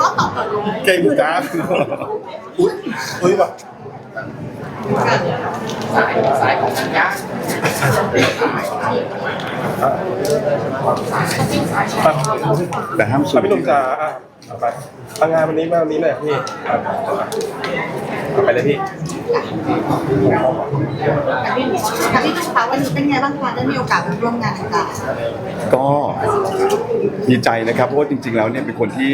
ก็ตอบก่อนเก่งจ้าอุ้ยอุ้ยว่ะ สายสายของสัญญาแต่ห้ามสูอะงพี่หนุ่มจ๋าเอาไปเอางานวันนี้มาวันนี้หน่อยพี่เอาไปเลยพี่กับพี่กับพี่นุ่มคะวันนี้เป็นไงบ้างคะได้มีโอกาสมาร่วมงานต่างก็ดีใจนะครับเพราะว่าจริง ๆ แล้วเนี่ยเป็นคนที่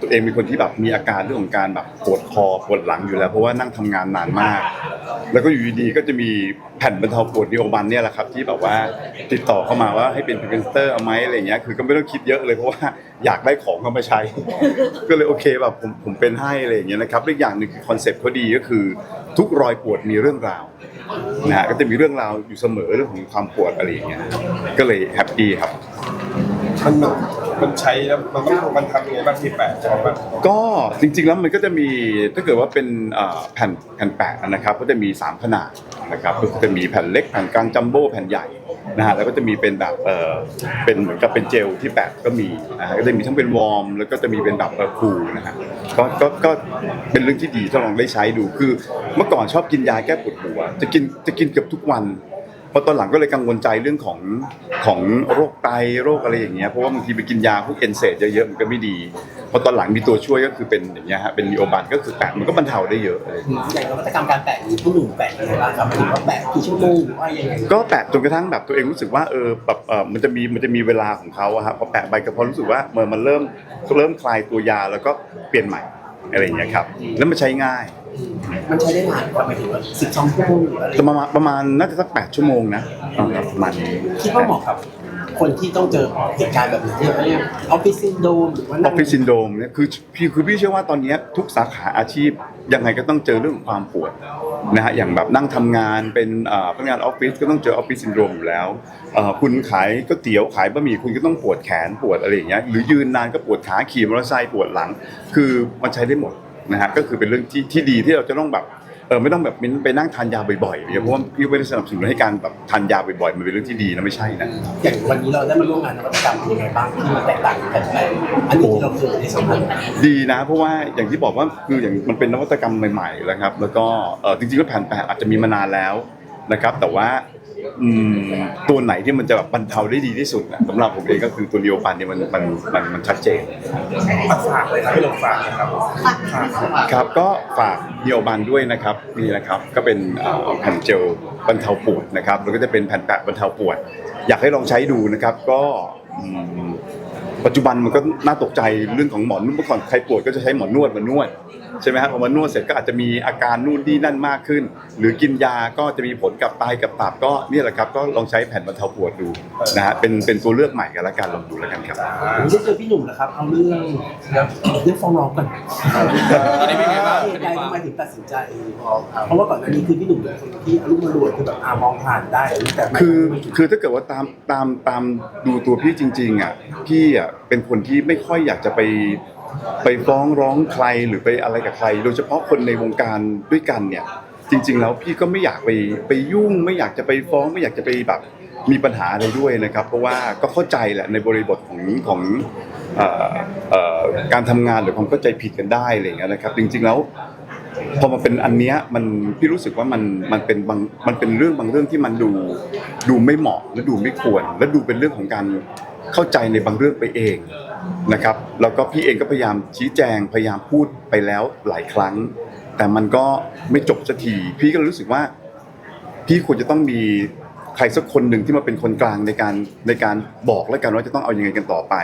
ตัวเองเป็นคนที่แบบมีอาการเรื่องของการแบบปวดคอปวดหลังอยู่แล้วเพราะว่านั่งทำงานนานมากแล้วก็อยู่ดีๆก็จะมีแผ่นบรรเทาปวดดีโอบันเนี่ยแหละครับที่แบบว่าติดต่อเข้ามาว่าให้เป็นพรีเซนเตอร์เอาไหมอะไรอย่างเงี้ยคือก็ไม่ต้องคิดเยอะเลยเพราะว่าอยากได้ของเข้ามาใช้ ก็เลยโอเคแบบผมผมเป็นให้อะไรอย่างเงี้ยนะครับและอีกอย่างหนึ่งคือคอนเซ็ปต์เขาดีก็คือทุกรอยปวดมีเรื่องราวนะฮะก็จะมีเรื่องราวอยู่เสมอเรื่องของความปวดอะไรอย่างเงี้ยก็เลยแฮปปี้ครับ มัน มันใช้แล้วมันต้องมันทำยังไงบ้างพี่แปะใช่ไหมบ้างก็จริงๆแล้วมันก็จะมีถ้าเกิดว่าเป็นเอ่อแผ่นแผ่นแปะนะครับก็จะมี 3 ขนาดนะครับก็จะมีแผ่นเล็กแผ่นกลางจัมโบ้แผ่นใหญ่นะฮะแล้วก็จะมีเป็นแบบเออเป็นเหมือนกับเป็นเจลที่แปะก็มีนะฮะก็จะมีทั้งเป็นวอร์มแล้วก็จะมีเป็นแบบเออคูลนะฮะก็ก็ก็เป็นเรื่องที่ดีถ้าลองได้ใช้ดูคือ เมื่อก่อนชอบกินยาแก้ปวดหัว จะกินจะกินเกือบทุกวัน พอตอนหลังก็เลยกังวลใจเรื่องของของโรคไตโรคอะไรอย่างเงี้ยเพราะว่าบางทีไปกินยาพวกเอนเซดเยอะๆมันก็ไม่ดีพอตอนหลังมีตัวช่วยก็คือเป็นอย่างเงี้ยฮะเป็นลีโอบันก็คือแปะมันก็บรรเทาได้เยอะอะไรอย่างเงี้ย อย่างนวัตกรรมการแปะนี้ผู้หนุ่มแปะยังไงบ้างครับหมายถึงว่าแปะกี่ชั่วโมงหรือว่ายังไงก็แปะจนกระทั่งแบบตัวเองรู้สึกว่าเออแบบเออมันจะมีมันจะมีเวลาของเขาอะครับพอแปะไปก็พอรู้สึกว่ามันมันเริ่มเริ่มคลายตัวยาแล้วก็เปลี่ยนใหม่อะไรอย่างเงี้ยครับแล้วมันใช้ง่าย มันใช้ได้นานกว่าหมายถึงว่าสิบสองชั่วโมงหรืออะไรประมาณประมาณน่าจะสักแปดชั่วโมงนะอ่าประมาณนี้คิดว่าเหมาะกับ คนที่ต้องเจอเหตุการณ์แบบนี้ที่เขาเรียกออฟฟิศซินโดมหรือว่าออฟฟิศซินโดมเนี่ยคือพี่คือพี่เชื่อว่าตอนเนี้ยทุกสาขาอาชีพยังไงก็ต้องเจอเรื่องของความปวดนะฮะอย่างแบบนั่งทำงานเป็นเอ่อพนักงานออฟฟิศก็ต้องเจอออฟฟิศซินโดรมอยู่แล้วเอ่อคุณขายก๋วยเตี๋ยวขายบะหมี่คุณก็ต้องปวดแขนปวดอะไรอย่างเงี้ยหรือยืนนานก็ปวดขาขี่มอเตอร์ไซค์ปวดหลัง คือมันใช้ได้หมด นะฮะก็คือเป็นเรื่องที่ที่ดีที่เราจะต้องแบบเออไม่ต้องแบบมิ้นไปนั่งทานยาบ่อยๆเพราะว่าพี่ไม่ได้สนับสนุนให้การแบบทานยาบ่อยๆมันเป็นเรื่องที่ดีนะไม่ใช่นะอย่างวันนี้เราได้มาร่วมงานนวัตกรรมเป็นยังไงบ้างที่มันแตกต่างกันแปลกอันนี้ที่เราเคยได้สัมผัสดีนะ เพราะว่าอย่างที่บอกว่าคืออย่างมันเป็นนวัตกรรมใหม่ๆแล้วครับแล้วก็เออจริงๆแล้วแผ่นแปะอาจจะมีมานานแล้วนะครับแต่ว่า อืมตัวไหนที่มันจะแบบบรรเทาได้ดีที่สุดนะสำหรับผมเองก็คือตัวเดียวปันเนี่ยมันมันมันมันชัดเจนมาฝากเลยครับพี่หนุ่มฝากนะครับๆฝากครับก็ฝากเดียวบันด้วยนะครับนี่นะครับก็เป็นเอ่อแผ่นเจลบรรเทาปวดนะครับแล้วก็จะเป็นแผ่นแปะบรรเทาปวด อยากให้ลองใช้ดูนะครับก็อืม ปัจจุบันมันก็น่าตกใจเรื่องของหมอนวดเมื่อก่อนใครปวดก็จะใช้หมอนวดมานวดใช่ไหมครับพอมานวดเสร็จก็อาจจะมีอาการนู่นนี่นั่นมากขึ้น หรือกินยาก็จะมีผลกับไตกับตับก็เนี่ยแหละครับก็ลองใช้แผ่นบรรเทาปวดดูนะฮะเป็นเป็นตัวเลือกใหม่กันละกันลองดูแล้วกันครับผมได้เจอพี่หนุ่มนะครับเอาเรื่องเรื่องฟ้องร้องกันตอนนี้เป็นไงบ้างเหตุใดทำไมถึงตัดสินใจฟ้องครับเพราะว่าก่อนหน้านี้คือพี่หนุ่มเป็นคนที่อารมณ์รวยคือแบบอามองผ่านได้แต่ไม่คือคือถ้าเกิดว่าตามตามตามดูตัวพี่จริงๆอะพี่อะเป็นคนที่ไม่ค่อยอยากจะไปไปฟ้องร้องใครหรือไปอะไรกับใคร โดยเฉพาะคนในวงการด้วยกันเนี่ย จริง ๆ แล้วพี่ก็ไม่อยากไปไปยุ่ง ไม่อยากจะไปฟ้อง ไม่อยากจะไปแบบมีปัญหาอะไรด้วยนะครับ เพราะว่าก็เข้าใจแหละในบริบทของของเอ่อเอ่อการทำงานหรือความเข้าใจผิดกันได้อะไรอย่างเงี้ยนะครับ จริง ๆ แล้วพอมาเป็นอันเนี้ยมันพี่รู้สึกว่ามันมันเป็นบางมันเป็นเรื่องบางเรื่องที่มันดูดูไม่เหมาะและดูไม่ควร และดูเป็นเรื่องของการ เข้าใจในบางเรื่องไปเองนะครับแล้วก็พี่เองก็พยายามชี้แจงพยายามพูดไปแล้วหลายครั้ง แต่มันก็ไม่จบสักทีพี่ก็รู้สึกว่าพี่ควรจะต้องมีใครสักคนหนึ่งที่มาเป็นคนกลางในการในการบอกแล้วกันว่าจะต้องเอายังไงกันต่อไป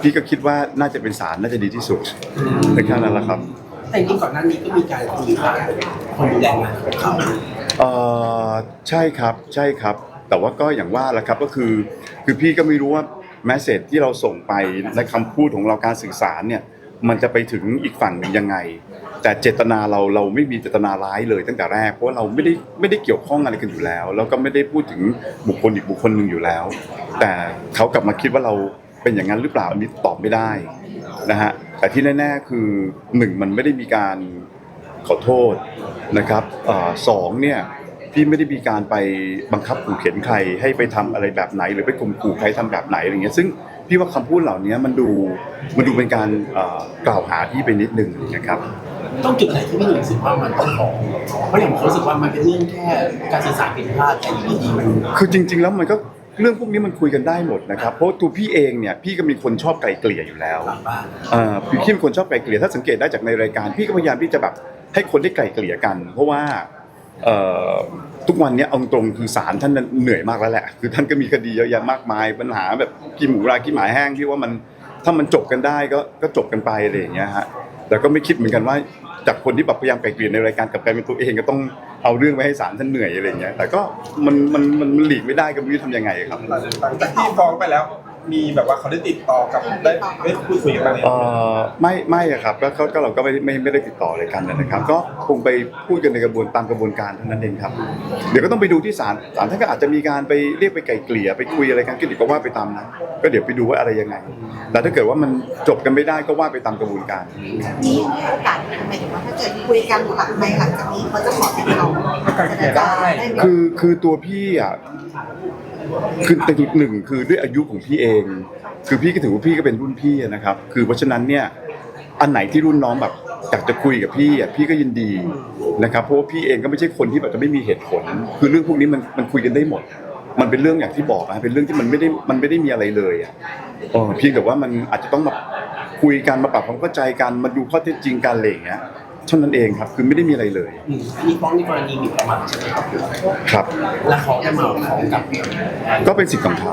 พี่ก็คิดว่าน่าจะเป็นศาลน่าจะดีที่สุดในแค่นั้นแหละครับ แต่จริงๆก่อนหน้านี้ก็มีการคุยกับคนดูแลงานของเขาเออใช่ครับใช่ครับ แต่ว่าก็อย่างว่าแหละครับก็คือคือพี่ก็ไม่รู้ว่า แมสเซจที่เราส่งไปในคำพูดของเราการสื่อสารเนี่ยมันจะไปถึงอีกฝั่งหนึ่งยังไง แต่เจตนาเราเราไม่มีเจตนาร้ายเลยตั้งแต่แรกเพราะว่าเราไม่ได้ไม่ได้เกี่ยวข้องอะไรกันอยู่แล้ว แล้วก็ไม่ได้พูดถึงบุคคลอีกบุคคลหนึ่งอยู่แล้ว แต่เขากลับมาคิดว่าเราเป็นอย่างนั้นหรือเปล่าอันนี้ตอบไม่ได้นะฮะแต่ที่แน่ๆคือหนึ่งมันไม่ได้มีการขอโทษนะครับเออสองเนี่ย พี่ไม่ได้มีการไปบังคับขู่เข็นใครให้ไปทำอะไรแบบไหน หรือไปข่มขู่ใครทำแบบไหนอะไรเงี้ยซึ่งพี่ว่าคำพูดเหล่านี้มันดูมันดูเป็นการเอ่อกล่าวหาพี่ไปนิดนึงนะครับต้องจุดไหนที่พี่หนุ่มรู้สึกว่ามันต้องขอเพราะอย่างผมรู้สึกว่ามันเป็นเรื่องแค่การสื่อสารผิดพลาดแต่อยู่ดีๆมันคือจริง ๆ แล้วมันก็เรื่องพวกนี้มันคุยกันได้หมดนะครับเพราะตัวพี่เองเนี่ยพี่ก็มีคนชอบไกลเกลี่ยอยู่แล้วหลังบ้านเอ่อพี่เป็นคนชอบไกลเกลี่ยถ้าสังเกตได้จากในรายการพี่ก็พยายามที่จะแบบให้คนได้ไกลเกลี่ยกัน เพราะว่าเอ่อ ทุกวันเนี้ยเอาตรงๆคือศาลท่านน่ะเหนื่อยมากแล้วแหละ คือท่านก็มีคดีเยอะแยะมากมาย ปัญหาแบบกินหมูรากินหมาแห้งที่ว่ามันถ้ามันจบกันได้ก็ก็จบกันไปอะไรอย่างเงี้ยฮะแต่ก็ไม่คิดเหมือนกันว่าจากคนที่แบบพยายามไกลเกลี่ยในรายการกลับกลายเป็นตัวเองก็ต้องเอาเรื่องไปให้ศาลท่านเหนื่อยอะไรอย่างเงี้ยแต่ก็มันมันมันมันหลีกไม่ได้ก็ไม่รู้จะทำยังไงครับหลังจากที่ฟ้องไปแล้ว มีแบบว่าเขาได้ติดต่อกับได้ได้พูดคุยกันไหมเอ่อไม่ไม่อะครับก็ก็ก็เราก็ไม่ไม่ไม่ได้ติดต่ออะไรกันนะครับ ก็คงไปพูดกันในกระบวนตามกระบวนการเท่านั้นเองครับ เดี๋ยวก็ต้องไปดูที่ศาลศาลท่านก็อาจจะมีการไปเรียกไปไกล่เกลี่ยไปคุยอะไรกันก็เดี๋ยวก็ว่าไปตามนั้นก็เดี๋ยวไปดูว่าอะไรยังไง แต่ถ้าเกิดว่ามันจบกันไม่ได้ก็ว่าไปตามกระบวนการ นี้มีโอกาสหมายถึงว่าถ้าเกิดคุยกันหลังในหลังจากนี้เขาจะขอติดต่อเจรจาได้ไหมคือคือตัวพี่อะ คือแต่จุดหนึ่งคือด้วยอายุของพี่เอง คือพี่ก็ถือว่าพี่ก็เป็นรุ่นพี่อะนะครับ คือเพราะฉะนั้นเนี่ยอันไหนที่รุ่นน้องแบบอยากจะคุยกับพี่อะพี่ก็ยินดีนะครับเพราะว่าพี่เองก็ไม่ใช่คนที่แบบจะไม่มีเหตุผล คือเรื่องพวกนี้มันมันคุยกันได้หมด มันเป็นเรื่องอย่างที่บอกอะเป็นเรื่องที่มันไม่ได้มันไม่ได้มีอะไรเลยอะเออเพียงแต่ว่ามันอาจจะต้องแบบคุยกันมาปรับความเข้าใจกันมาดูข้อเท็จจริงกันอะไรอย่างเงี้ย เท่านั้นเองครับคือไม่ได้มีอะไรเลยอืมอันนี้ฟ้องในกรณีหมิ่นประมาทใช่ไหมครับครับ และเขาจะมาฟ้องกับก็เป็นสิทธิ์ของเขา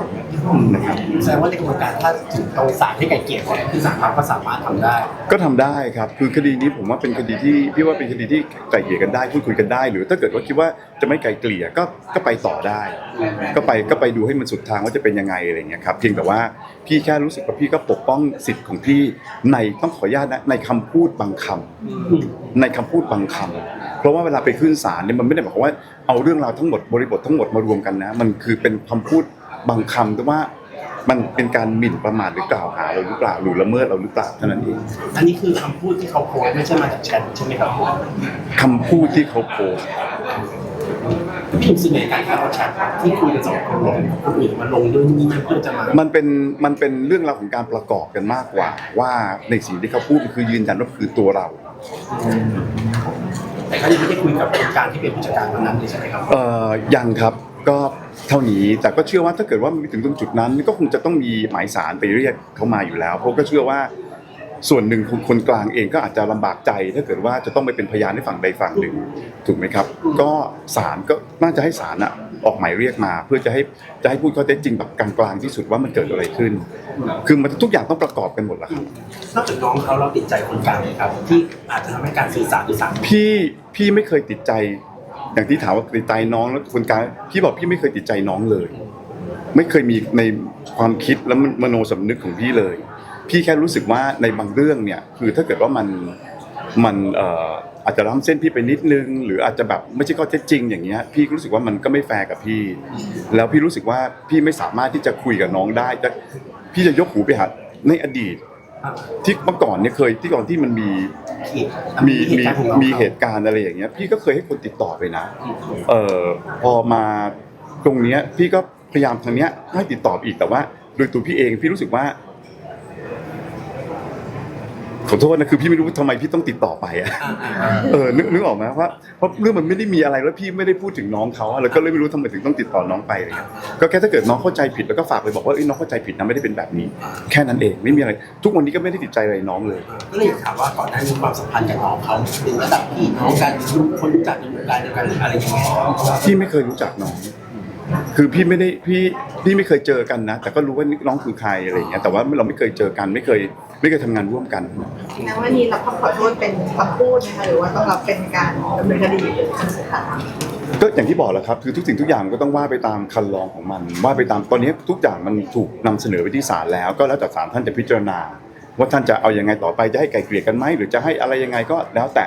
นะครับแสดงว่าในกระบวนการถ้าถึงตรงศาลให้ไก่เกลี่ยก่อนคือศาลก็สามารถทำได้ ก็ทำได้ครับคือคดีนี้ผมว่าเป็นคดีที่พี่ว่าเป็นคดีที่ไกล่เกลี่ยกันได้พูดคุยกันได้ หรือถ้าเกิดว่าคิดว่าจะไม่ไกล่เกลี่ยก็ก็ไปต่อได้ ก็ไปก็ไปดูให้มันสุดทางว่าจะเป็นยังไงอะไรเงี้ยครับเพียงแต่ว่า พี่แค่รู้สึกว่าพี่ก็ปกป้องสิทธิ์ของพี่ในต้องขออนุญาตนะในคำพูดบางคำในคำพูดบางคำเพราะว่าเวลาไปขึ้นศาลเนี่ยมันไม่ได้หมายความว่าเอาเรื่องราวทั้งหมดบริบททั้งหมดมารวมกันนะ มันคือเป็นคำพูดบางคำแต่ว่ามันเป็นการหมิ่นประมาทหรือกล่าวหาเราหรือเปล่าหรือละเมิดเราหรือเปล่าเท่านั้นเอง อันนี้คือคำพูดที่เขาโพสต์ไม่ใช่มาจากแชทใช่ไหมครับ คำพูดที่เขาโพสต์ พี่รู้สึกในการที่เขาแชทที่คุยกันสองคนลงคนอื่นมาลงด้วยนี่นั่นเพื่อจะมามันเป็นมันเป็นเรื่องราวของการประกอบกันมากกว่า ว่าในสิ่งที่เขาพูดมันคือยืนยันว่าคือตัวเรา แต่ก็ยังไม่ได้คุยกับคนกลางที่เป็นผู้จัดการวันนั้นเลยใช่ไหมครับเอ่อยังครับก็เท่านี้แต่ก็เชื่อว่าถ้าเกิดว่ามันไปถึงตรงจุดนั้น ก็คงจะต้องมีหมายสารไปเรียกเขามาอยู่แล้วเพราะก็เชื่อว่า ส่วนหนึ่งคนคนกลางเองก็อาจจะลำบากใจ ถ้าเกิดว่าจะต้องไปเป็นพยานให้ฝั่งใดฝั่งหนึ่งถูกไหมครับ ก็ศาลก็น่าจะให้ศาลอะออกหมายเรียกมา เพื่อจะให้จะให้พูดข้อเท็จจริงแบบกลางๆที่สุดว่ามันเกิดอะไรขึ้น คือมันทุกอย่างต้องประกอบกันหมดแหละครับนอกจากน้องเขาเราติดใจคนกลางไหมครับ ที่อาจจะทำให้การสื่อสารหรือสารพี่พี่ไม่เคยติดใจ อย่างที่ถามว่าติดใจน้องแล้วคนกลางพี่บอกพี่ไม่เคยติดใจน้องเลย ไม่เคยมีในความคิดและมโนสำนึกของพี่เลย พี่แค่รู้สึกว่าในบางเรื่องเนี่ยคือถ้าเกิดว่ามันมันอาจจะล้ำเส้นพี่ไปนิดนึง หรืออาจจะแบบไม่ใช่ข้อเท็จจริงอย่างเงี้ยพี่รู้สึกว่ามันก็ไม่แฟร์กับพี่ แล้วพี่รู้สึกว่าพี่ไม่สามารถที่จะคุยกับน้องได้จะพี่จะยกหูไปหาในอดีตที่เมื่อก่อนเนี่ยเคยที่ก่อนที่มันมีมีมีมีเหตุการณ์อะไรอย่างเงี้ย พี่ก็เคยให้คนติดต่อไปนะเออพอมาตรงเนี้ยพี่ก็พยายามทางเนี้ยให้ติดต่ออีกแต่ว่า โดยตัวพี่เองพี่รู้สึกว่า ขอโทษนะคือพี่ไม่รู้ว่าทำไมพี่ต้องติดต่อไปอะอ่าอ่าเออนึกนึกออกไหมว่าเพราะเรื่องมันไม่ได้มีอะไรแล้วพี่ไม่ได้พูดถึงน้องเขาอะแล้วก็เลยไม่รู้ทำไมถึงต้องติดต่อน้องไปอะไรเงี้ยก็แค่ถ้าเกิดน้องเข้าใจผิดแล้วก็ฝากไปบอกว่าเอ้ยน้องเข้าใจผิดนะไม่ได้เป็นแบบนี้ แค่นั้นเองไม่มีอะไร ทุกวันนี้ก็ไม่ได้ติดใจอะไรน้องเลย ก็เลยอยากถามว่าก่อนหน้านี้ความสัมพันธ์กับน้องเขาเป็นระดับพี่น้องกันคนรู้จักในวงการเดียวกันหรืออะไรยังไงพี่ไม่เคยรู้จักน้อง คือพี่ไม่ได้พี่พี่ไม่เคยเจอกันนะ แต่ก็รู้ว่าน้องคือใครอะไรอย่างเงี้ยแต่ว่าเราไม่เคยเจอกันไม่เคย ไม่เคยทำงานร่วมกันแล้ววันนี้เราคำขอโทษเป็นคำพูดนะคะหรือว่าต้องรับเป็นการดำเนินคดีค่ะก็อย่างที่บอกแหล้วครับคือทุกสิ่งทุกอย่างมันก็ต้องว่าไปตามคันลองของมัน ว่าไปตามตอนนี้ทุกอย่างมันถูกนำเสนอไปที่ศาลแล้ว ก็แล้วแต่ศาลท่านจะพิจารณา ว่าท่านจะเอายังไงต่อไปจะให้ไกลเกลี่ยกันไหมหรือจะให้อะไรยังไงก็แล้วแต่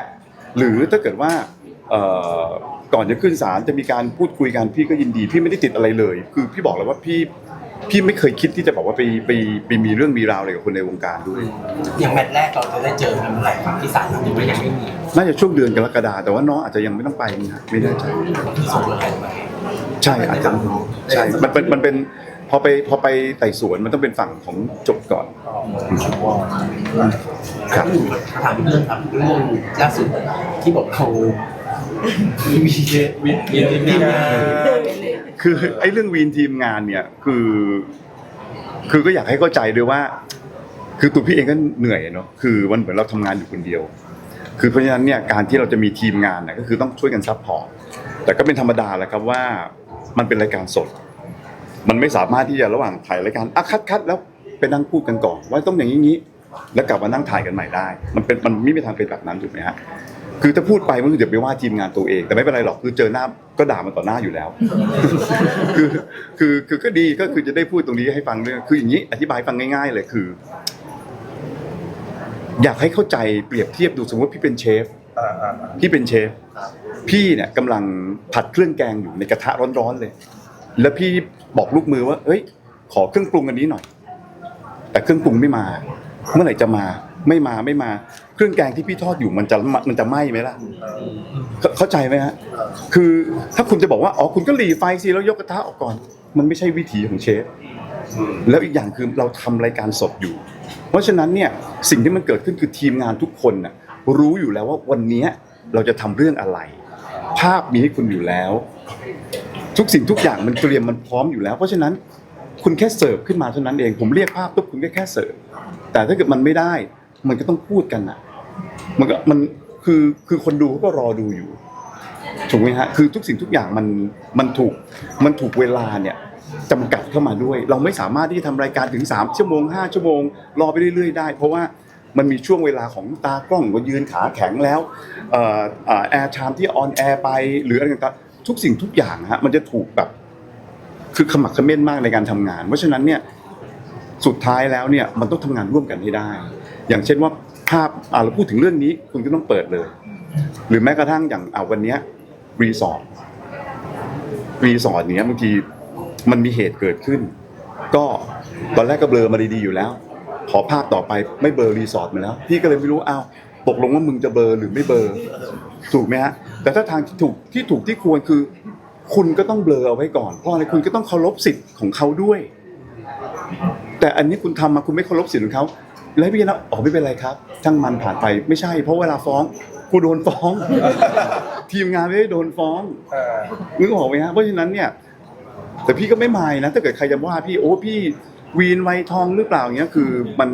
หรือถ้าเกิดว่าเอ่อก่อนจะขึ้นศาลจะมีการพูดคุยกันพี่ก็ยินดี พี่ไม่ได้ติดอะไรเลย คือพี่บอกแล้วว่าพี่ พี่ไม่เคยคิดที่จะบอกว่าไปไปไปมีเรื่องมีราวอะไรกับคนในวงการด้วย อย่างแมตช์แรกเราจะได้เจอกันเมื่อไหร่ครับที่ศาลหรือว่ายังไม่มีน่าจะช่วงเดือนกรกฎาแต่ว่าน้องอาจจะยังไม่ต้องไปนะไม่แน่ใจที่ส่งตัวแทนมาใช่อาจจะใช่มันเป็นมันเป็นพอไปพอไปไต่สวนมันต้องเป็นฝั่งของโจทย์ก่อนครับถามเรื่องครับเรื่องล่าสุดที่บอกเขา มีวีวีวีทีมงานคือไอ้เรื่องวีนทีมงานเนี่ยคือ คือก็อยากให้เข้าใจด้วยว่า คือตัวพี่เองก็เหนื่อยเนาะคือวันเหมือนเราทำงานอยู่คนเดียว คือเพราะฉะนั้นเนี่ยการที่เราจะมีทีมงานเนี่ยก็คือต้องช่วยกันซัพพอร์ตแต่ก็เป็นธรรมดาแหละครับว่ามันเป็นรายการสด มันไม่สามารถที่จะระหว่างถ่ายรายการอะคัดคัดแล้วไปนั่งพูดกันก่อนว่าต้องอย่างนี้นี้แล้วกลับมานั่งถ่ายกันใหม่ได้ มันเป็นมันไม่มีทางเป็นแบบนั้นถูกไหมฮะ คือถ้าพูดไปมันคือเดี๋ยวไปว่าทีมงานตัวเอง แต่ไม่เป็นไรหรอกคือเจอหน้าก็ด่ามันต่อหน้าอยู่แล้ว คือคือคือก็ดีก็คือจะได้พูดตรงนี้ให้ฟังเรื่องคืออย่างนี้อธิบายฟังง่าย ๆ เลยคือ อยากให้เข้าใจเปรียบเทียบดูสมมติพี่เป็นเชฟพี่เป็นเชฟ พี่เนี่ยกำลังผัดเครื่องแกงอยู่ในกระทะร้อนๆเลย แล้วพี่บอกลูกมือว่า เอ้ย ขอเครื่องปรุงอันนี้หน่อย แต่เครื่องปรุงไม่มา เมื่อไหร่จะมา ไม่มาไม่มา เครื่องแกงที่พี่ทอดอยู่มันจะมันจะไหม้ไหมล่ะเข้าเข้าใจไหมฮะคือถ้าคุณจะบอกว่าอ๋อคุณก็หลีไฟสิแล้วยกกระทะออกก่อน มันไม่ใช่วิถีของเชฟแล้วอีกอย่างคือเราทำรายการสดอยู่ เพราะฉะนั้นเนี่ยสิ่งที่มันเกิดขึ้นคือทีมงานทุกคนน่ะรู้อยู่แล้วว่าวันเนี้ยเราจะทำเรื่องอะไร ภาพมีให้คุณอยู่แล้ว ทุกสิ่งทุกอย่างมันเตรียมมันพร้อมอยู่แล้ว เพราะฉะนั้นคุณแค่เสิร์ฟขึ้นมาเท่านั้นเองผมเรียกภาพปุ๊บคุณก็แค่เสิร์ฟแต่ถ้าเกิดมันไม่ได้ มันก็ต้องพูดกันอะ มันก็มันคือคือคนดูเขาก็รอดูอยู่ถูกไหมฮะคือทุกสิ่งทุกอย่างมันมันถูกมันถูกเวลาเนี่ยจำกัดเข้ามาด้วย เราไม่สามารถที่จะทำรายการถึง 3 ชั่วโมง 5 ชั่วโมง รอไปเรื่อยๆได้ เพราะว่ามันมีช่วงเวลาของตากล้องก็ยืนขาแข็งแล้วแอร์ไทม์ที่ออนแอร์ไปหรืออะไรต่างๆทุกสิ่งทุกอย่างฮะมันจะถูกแบบ คือขมักเขม้นมากในการทำงาน เพราะฉะนั้นเนี่ยสุดท้ายแล้วเนี่ยมันต้องทำงานร่วมกันให้ได้ อย่างเช่นว่าภาพอ่าเราพูดถึงเรื่องนี้คุณก็ต้องเปิดเลย หรือแม้กระทั่งอย่างอ่าวันเนี้ยรีสอร์ทรีสอร์ทเนี้ยบางทีมันมีเหตุเกิดขึ้น ก็ตอนแรกก็เบลอมาดีๆอยู่แล้ว ขอภาพต่อไปไม่เบลอรีสอร์ทมาแล้วพี่ก็เลยไม่รู้อ้าวตกลงว่ามึงจะเบลอหรือไม่เบลอถูกไหมฮะแต่ถ้าทางที่ถูกที่ถูกที่ควรคือ คุณก็ต้องเบลอเอาไว้ก่อนเพราะอะไรคุณก็ต้องเคารพสิทธิ์ของเขาด้วย แต่อันนี้คุณทำมาคุณไม่เคารพสิทธิ์ของเขา แล้วพี่นะอ๋อไม่เป็นไรครับช่างมันผ่านไปไม่ใช่ เพราะเวลาฟ้องกูโดนฟ้อง ทีมงานไม่ได้โดนฟ้องเออนึกออกไหมฮะเพราะฉะนั้นเนี่ย แต่พี่ก็ไม่มายนะ ถ้าเกิดใครจะว่าพี่โอ้พี่วีนไวทองหรือเปล่าเงี้ยคือมัน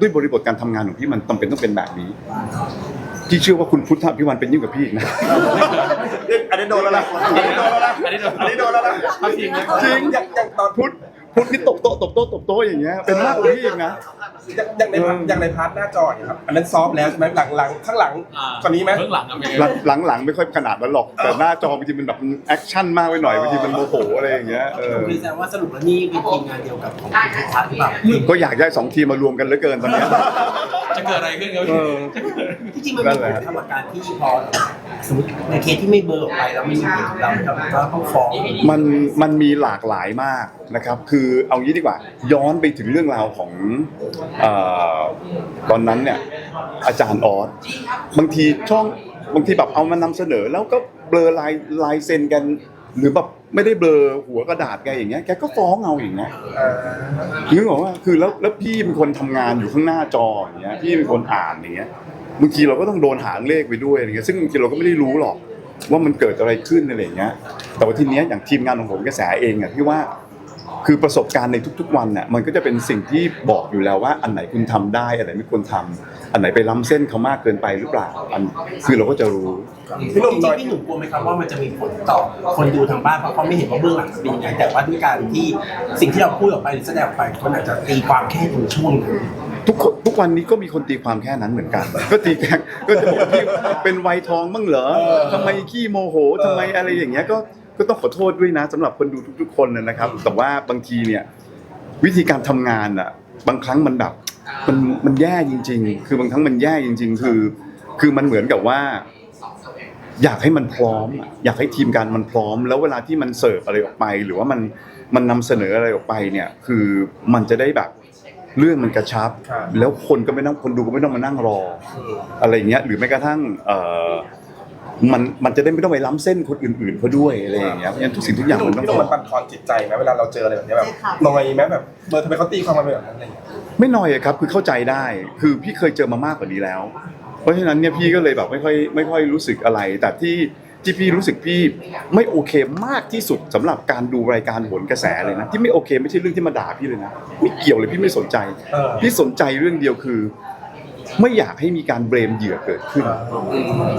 ด้วยบริบทการทำงานของพี่มันจำเป็นต้องเป็นแบบนี้พี่เชื่อว่าคุณพุทธพิวันเป็นยิ่งกว่าพี่อีกนะ อันนี้โดนแล้วนะอันนี้โดนแล้วนะอันนี้โดนอันนี้โดนแล้วนะเอาจริงนะจริงอย่างอย่างตอน พุทธ พุทธนี่ตบโต๊ะตบโต๊ะตบโต๊ะอย่างเงี้ยเป็นมากกว่าพี่อีกนะ อย่างอย่างในอย่างในพาร์ทหน้าจอเนี่ยครับอันนั้นซอฟต์แล้วใช่ไหมหลังหลังข้างหลังตอนนี้ไหม เบื้องหลังอะเป็นไงหลังหลังหลังไม่ค่อยขนาดนั้นหรอกแต่หน้าจอบางทีมันแบบแอคชั่นมากไปหน่อยบางทีมันโมโหอะไรอย่างเงี้ยเออคือแสดงว่าสรุปแล้วนี่เป็นทีมงานเดียวกับของคุณพิธาหรือเปล่าก็อยากได้สองทีมมารวมกันเหลือเกินตอนเนี้ย จะเกิดอะไรขึ้นครับเออที่จริงมันมีผลทำกับการที่พอสมมติในเคสที่ไม่เบลอออกไปแล้วไม่มีผลกับเราครับก็ต้องฟ้องมันมันมีหลากหลายมากนะครับ คือือเอางี้ดีกว่า ย้อนไปถึงเรื่องราวของเออตอนนั้นเนี่ยอาจารย์ออสบางทีช่องบางทีแบบเอามานำเสนอ แล้วก็เบลอลายลายเซ็นกัน หรือแบบไม่ได้เบลอหัวกระดาษแกอย่างเงี้ยแกก็ฟ้องเอาอย่างเงี้ยเออนึกออกว่าคือแล้วแล้วพี่เป็นคนทำงานอยู่ข้างหน้าจออย่างเงี้ยพี่เป็นคนอ่านอย่างเงี้ยบางทีเราก็ต้องโดนหางเลขไปด้วยอะไรเงี้ยซึ่งบางทีเราก็ไม่ได้รู้หรอกว่ามันเกิดอะไรขึ้นอะไรอย่างเงี้ยแต่ว่าทีเนี้ยอย่างทีมงานของผมกระแสเองอะที่ว่า คือประสบการณ์ในทุกๆวันน่ะมันก็จะเป็นสิ่งที่บอกอยู่แล้วว่าอันไหนคุณทำได้ อันไหนไม่ควรทำอันไหนไปล้ำเส้นเขามากเกินไปหรือเปล่าอันคือเราก็จะรู้ พี่หนุ่มจริงๆพี่หนุ่มกลัวไหมครับว่ามันจะมีผลต่อคนดูทางบ้านเพราะเขาไม่เห็นว่าเบื้องหลังมันเป็นยังไงแต่ว่าด้วยการที่สิ่งที่เราพูดออกไปหรือแสดงออกไปคนอาจจะตีความแค่ตรงช่วงนั้นทุกคนทุกวันนี้ก็มีคนตีความแค่นั้นเหมือนกัน ก็ตีแค่ก็จะบอกพี่เป็นวัยทองมั่งเหรอทำไมขี้โมโหทำไมอะไรอย่างเงี้ยก็ ก็ต้องขอโทษด้วยนะสำหรับคนดูทุก ๆ คนนะครับ แต่ว่าบางทีเนี่ยวิธีการทำงานอะบางครั้งมันแบบมันมันแย่จริง ๆ คือบางครั้งมันแย่จริง ๆ คือ คือมันเหมือนกับว่า อยากให้มันพร้อมอะอยากให้ทีมงานมันพร้อม แล้วเวลาที่มันเสิร์ฟอะไรออกไป หรือว่ามันมันนำเสนออะไรออกไปเนี่ย คือมันจะได้แบบเรื่องมันกระชับครับแล้วคนก็ไม่ต้องคนดูก็ไม่ต้องมานั่งรอ อะไรอย่างเงี้ยหรือแม้กระทั่งเอ่อ มันมันจะได้ไม่ต้องไปล้ำเส้นคนอื่นๆเขาด้วยอะไรอย่างเงี้ยเพราะฉะนั้นทุกสิ่งทุกอย่างพี่หมันนุ่มต้อง พี่หนุ่มมันบั่นทอนจิตใจไหมเวลาเราเจออะไรแบบนี้แบบนอยไหมแบบเบอร์ทำไมเขาตีความมาแบบนั้นอะไรอย่างเงี้ย ไม่น้อยอะครับคือเข้าใจได้ คือพี่เคยเจอมามากกว่านี้แล้ว เพราะฉะนั้นเนี่ยพี่ก็เลยแบบไม่ค่อยไม่ค่อยรู้สึกอะไร แต่ที่ที่พี่รู้สึกพี่ไม่โอเคมากที่สุดสำหรับการดูรายการโหนกระแสเลยนะที่ไม่โอเคไม่ใช่เรื่องที่มาด่าพี่เลยนะไม่เกี่ยวเลยพี่ไม่สนใจ เออ พี่สนใจเรื่องเดียวคือ ไม่อยากให้มีการเบรมเหยื่อเกิดขึ้น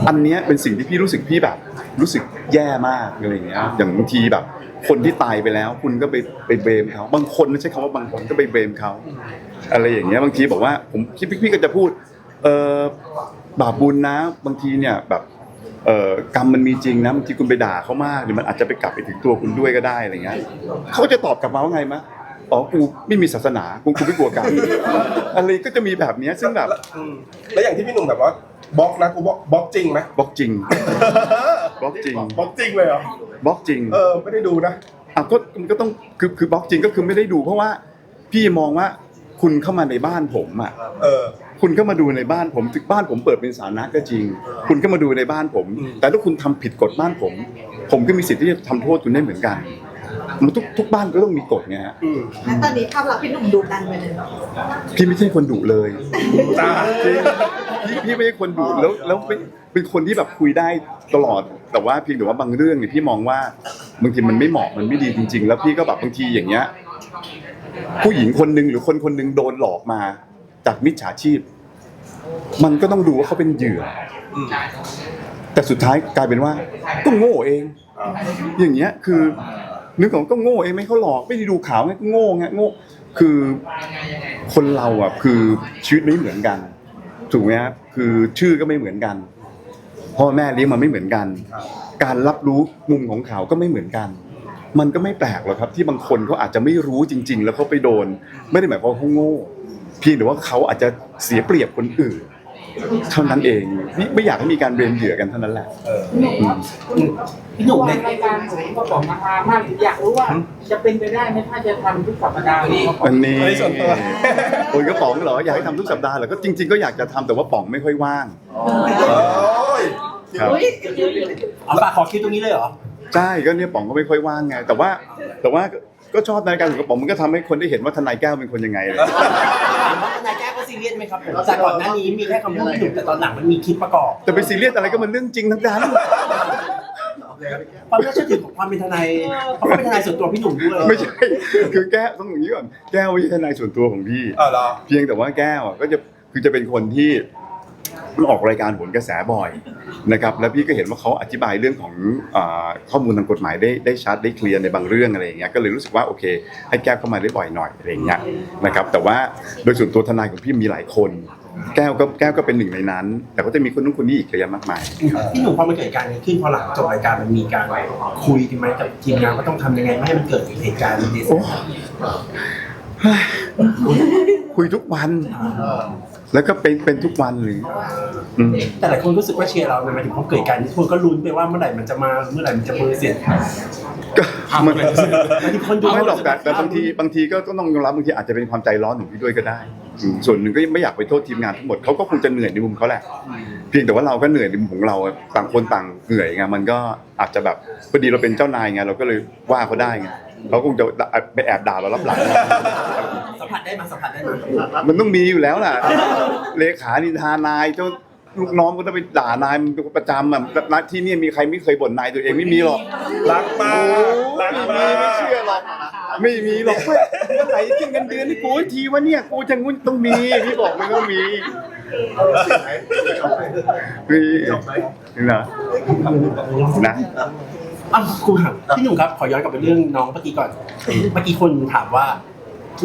อันเนี้ยเป็นสิ่งที่พี่รู้สึกพี่แบบ รู้สึกแย่มากอะไรอย่างเงี้ยอย่างบางทีแบบ คนที่ตายไปแล้ว คุณก็ไปไปเบรมเขาบางคนไม่ใช่คำว่าบางคนก็ไปเบรมเขาอะไรอย่างเงี้ยบางทีบอกว่าผมคิดพี่ก็จะพูดเออบาปบุญนะ บางทีเนี่ยแบบเอ่อกรรมมันมีจริงนะบางทีคุณไปด่าเขามากเดี๋ยวมันอาจจะไปกลับไปถึงตัวคุณด้วยก็ได้อะไรเงี้ยเขาจะตอบกลับมาว่าไงมะ อ๋อกูไม่มีศาสนากูกูไม่กลัวกรรมอะไรก็จะมีแบบเนี้ยซึ่งแบบอืมแล้วอย่างที่พี่หนุ่มแบบว่าบล็อกนะกูบล็อกบล็อกจริงไหมบล็อกจริงบล็อกจริงบล็อกจริงเลยเหรอบล็อกจริง เออไม่ได้ดูนะ อะก็มันก็ต้องคือคือบล็อกจริงก็คือไม่ได้ดูเพราะว่าพี่มองว่าคุณเข้ามาในบ้านผมอะเออ คุณก็มาดูในบ้านผมถึงบ้านผมเปิดเป็นสาธารณะก็จริง คุณก็มาดูในบ้านผมอืมแต่ถ้าคุณทำผิดกฎบ้านผม ผมก็มีสิทธิ์ที่จะทำโทษคุณได้เหมือนกัน มันทุกทุกบ้านก็ต้องมีกฎไงฮะอืมแล้วตอนนี้ภาพลักษณ์พี่หนุ่มดูดันไปเลยเนาะพี่ไม่ใช่คนดุเลยจ้าจริงพี่พี่ไม่ใช่คนดุแล้วแล้วเป็นเป็นคนที่แบบคุยได้ตลอด แต่ว่าเพียงแต่ว่าบางเรื่องเนี่ยพี่มองว่าบางทีมันไม่เหมาะมันไม่ดีจริง ๆ แล้วพี่ก็แบบบางทีอย่างเงี้ย ผู้หญิงคนหนึ่งหรือคนคนหนึ่งโดนหลอกมาจากมิจฉาชีพ มันก็ต้องดูว่าเขาเป็นเหยื่ออืมแต่สุดท้ายกลายเป็นว่าก็โง่เองอ่าอย่างเงี้ยคือ นึกของก็โง่เองไม่เขาหลอกไม่ได้ดูข่าวไงโง่ไงโง่คือคนเราอะคือชีวิตไม่เหมือนกันถูกไหมครับคือชื่อก็ไม่เหมือนกันพ่อแม่เลี้ยงมาไม่เหมือนกัน การรับรู้มุมของเขาก็ไม่เหมือนกัน มันก็ไม่แปลกหรอกครับ ที่บางคนเขาอาจจะไม่รู้จริง ๆ แล้วเขาไปโดน ไม่ได้หมายความว่าเขาโง่เพียงแต่ว่าเขาอาจจะเสียเปรียบคนอื่น เท่านั้นเองนี่ไม่อยากให้มีการเบรมเหยื่อกันเท่านั้นแหละเอออืมพี่หนุ่มในเนี่ยรายการผมก็บอกมามากอยากรู้ว่า จะเป็นไปได้ไหมถ้าจะทำทุกสัปดาห์นี้อันนี้อันนี้ส่วนตัวโอ้ยก็ป๋องเหรออยากให้ทำทุกสัปดาห์เหรอก็จริง ๆก็อยากจะทำแต่ว่าป๋องไม่ค่อยว่างโอ้ยครับอุ้ยเอาปากขอคิดตรงนี้เลยเหรอใช่ก็เนี่ยป๋องก็ไม่ค่อยว่างไง แต่ว่าแต่ว่าก็ชอบในการของกระป๋องมันก็ทำให้คนได้เห็นว่าทนายแก้วเป็นคนยังไงเลยทนายแก้วก็ ซีเรียสไหมครับผมจากก่อนหน้านี้มีแค่คำพูดพี่หนุ่มแต่ตอนหลังมันมีคลิปประกอบแต่ไปซีเรียสอะไรก็มันเรื่องจริงทั้งนั้น ความน่าเชื่อถือของความเป็นทนายเพราะเขาเป็นทนายส่วนตัวพี่หนุ่มด้วยไม่ใช่ คือแก้วต้องอย่างนี้ก่อน แก้วไม่ใช่ทนายส่วนตัวของพี่ เออเหรอ เพียงแต่ว่าแก้วอะก็จะคือจะเป็นคนที่ ออกรายการผลกระแสบ่อยนะครับแล้วพี่ก็เห็นว่าเขาอธิบายเรื่องของอาข้อมูลทางกฎหมายได้ได้ชัดได้เคลียร์ในบางเรื่องอะไรอย่างเงี้ยก็เลยรู้สึกว่าโอเค ให้แก้วเข้ามาได้บ่อยหน่อยอะไรอย่างเงี้ยนะครับแต่ว่าโดยส่วนตัวทนายของพี่มีหลายคน แก้วก็แก้วก็เป็นหนึ่งในนั้น แต่ก็จะมีคนนู้นคนนี้อีกเยอะแยะมากมายพี่หนุ่มพอมันเกิดการณ์นี้ขึ้นพอหลังจบรายการมันมีการคุยกันไหมกับทีมงานว่าต้องทำยังไงไม่ให้มันเกิดเหตุการณ์นี้โอ้คุยทุกวัน แล้วก็เป็นเป็นทุกวันเลยอืม แต่หลายคนรู้สึกว่าเชียร์เราหมายถึงพอเกิดการณ์นี้ทุกคนก็ลุ้นไปว่าเมื่อไหร่มันจะมาเมื่อไหร่มันจะมือเสียก็มัน หมายถึงคนดูไม่หรอกแต่แต่บางทีบางทีก็ต้องยอมรับบางทีอาจจะเป็นความใจร้อนของพี่ด้วยก็ได้อืมส่วนหนึ่งก็ไม่อยากไปโทษทีมงานทั้งหมดเขาก็คงจะเหนื่อยในมุมเขาแหละ เพียงแต่ว่าเราก็เหนื่อยในมุมของเราต่างคนต่างเหนื่อยไงมันก็อาจจะแบบพอดีเราเป็นเจ้านายไงเราก็เลยว่าเขาได้ไง เขาคงจะไปแอบด่าเรารับหลัง สัมผัสได้มาสัมผัสได้มามันต้องมีอยู่แล้วล่ะ เลขานินทานายเจ้าลูกน้องก็ต้องไปด่านายมันเป็นประจำอะนัดที่นี่มีใครไม่เคยบ่นนายตัวเองไม่มีหรอกรักมากรักไม่มามีไม่กเชื่อหรอกไม่มีหรอกเมื่อเมื่อไหร่ขึ้นเงินเดือนให้กูอีกทีวะเนี่ยกูจะงุ้นต้องมีพี่บอกไม่ต้องมีมีนี่นะนะ อ้าวครูถามพี่หนุ่มครับขอย้อนกลับไปเรื่องน้องเมื่อกี้ก่อน เมื่อกี้คนถามว่า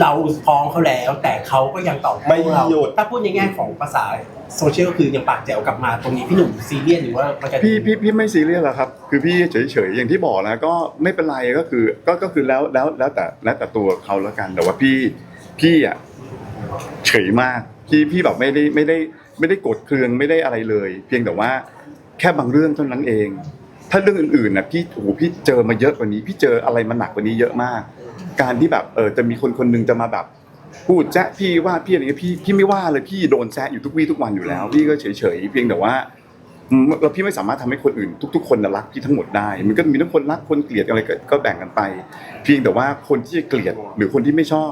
เราฟ้องเขาแล้ว แต่เขาก็ยังตอบโต้ไม่เราหยุด ถ้าพูดในแง่ของภาษาโซเชียลก็คือยังปากแจ๋วกลับมาตรงนี้พี่หนุ่มซีเรียสหรือว่ามันจะพี่พี่พี่ไม่ซีเรียสหรอกครับ คือพี่เฉยๆอย่างที่บอกนะก็ไม่เป็นไรก็คือก็ก็คือแล้วแล้วแล้วแต่แล้วแต่ตัวเขาแล้วกันแต่ว่าพี่พี่อะเฉยมากพี่พี่แบบไม่ได้ไม่ได้ไม่ได้โกรธเคืองไม่ได้อะไรเลย เพียงแต่ว่าแค่บางเรื่องเท่านั้นเอง ถ้าเรื่องอื่นๆนะพี่โอ้โหพี่เจอมาเยอะกว่านี้ พี่เจออะไรมาหนักกว่านี้เยอะมาก การที่แบบเออจะมีคนคนหนึงจะมาแบบพูดแจ๊ะพี่ว่าพี่อะไรเงี้ยพี่พี่ไม่ว่าเลยพี่โดนแซะอยู่ทุกวี่ทุกวันอยู่แล้ว พี่ก็เฉยๆเพียงแต่ว่าอืมแล้วพี่ไม่สามารถทำให้คนอื่น ทุก ๆ คนน่ะรักพี่ทั้งหมดได้ มันก็มีทั้งคนรักคนเกลียดอะไรก็ก็แบ่งกันไป เพียงแต่ว่าคนที่จะเกลียดหรือคนที่ไม่ชอบ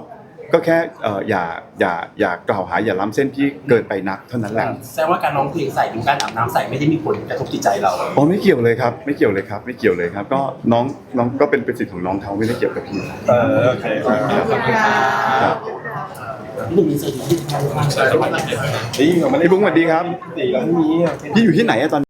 ก็แค่เอ่ออย่าอย่าอย่ากล่าวหาอย่าล้ำเส้นพี่เกินไปนักเท่านั้นแหละแสดงว่าการร้องเพลงใส่หรือการอาบน้ำใส่ไม่ได้มีผลกระทบจิตใจเรา อ๋อไม่เกี่ยวเลยครับ ไม่เกี่ยวเลยครับ ไม่เกี่ยวเลยครับ ก็น้องน้องก็เป็นเป็นสิทธิ์ของน้องเขาไม่ได้เกี่ยวกับพี่ เออโอเคครับครับหนึ่งมีเซอร์ที่ที่ทางนี่ผมไม่ได้พี่บุ้งสวัสดีครับ ตีแล้วไม่มีอะพี่อยู่ที่ไหนอะตอน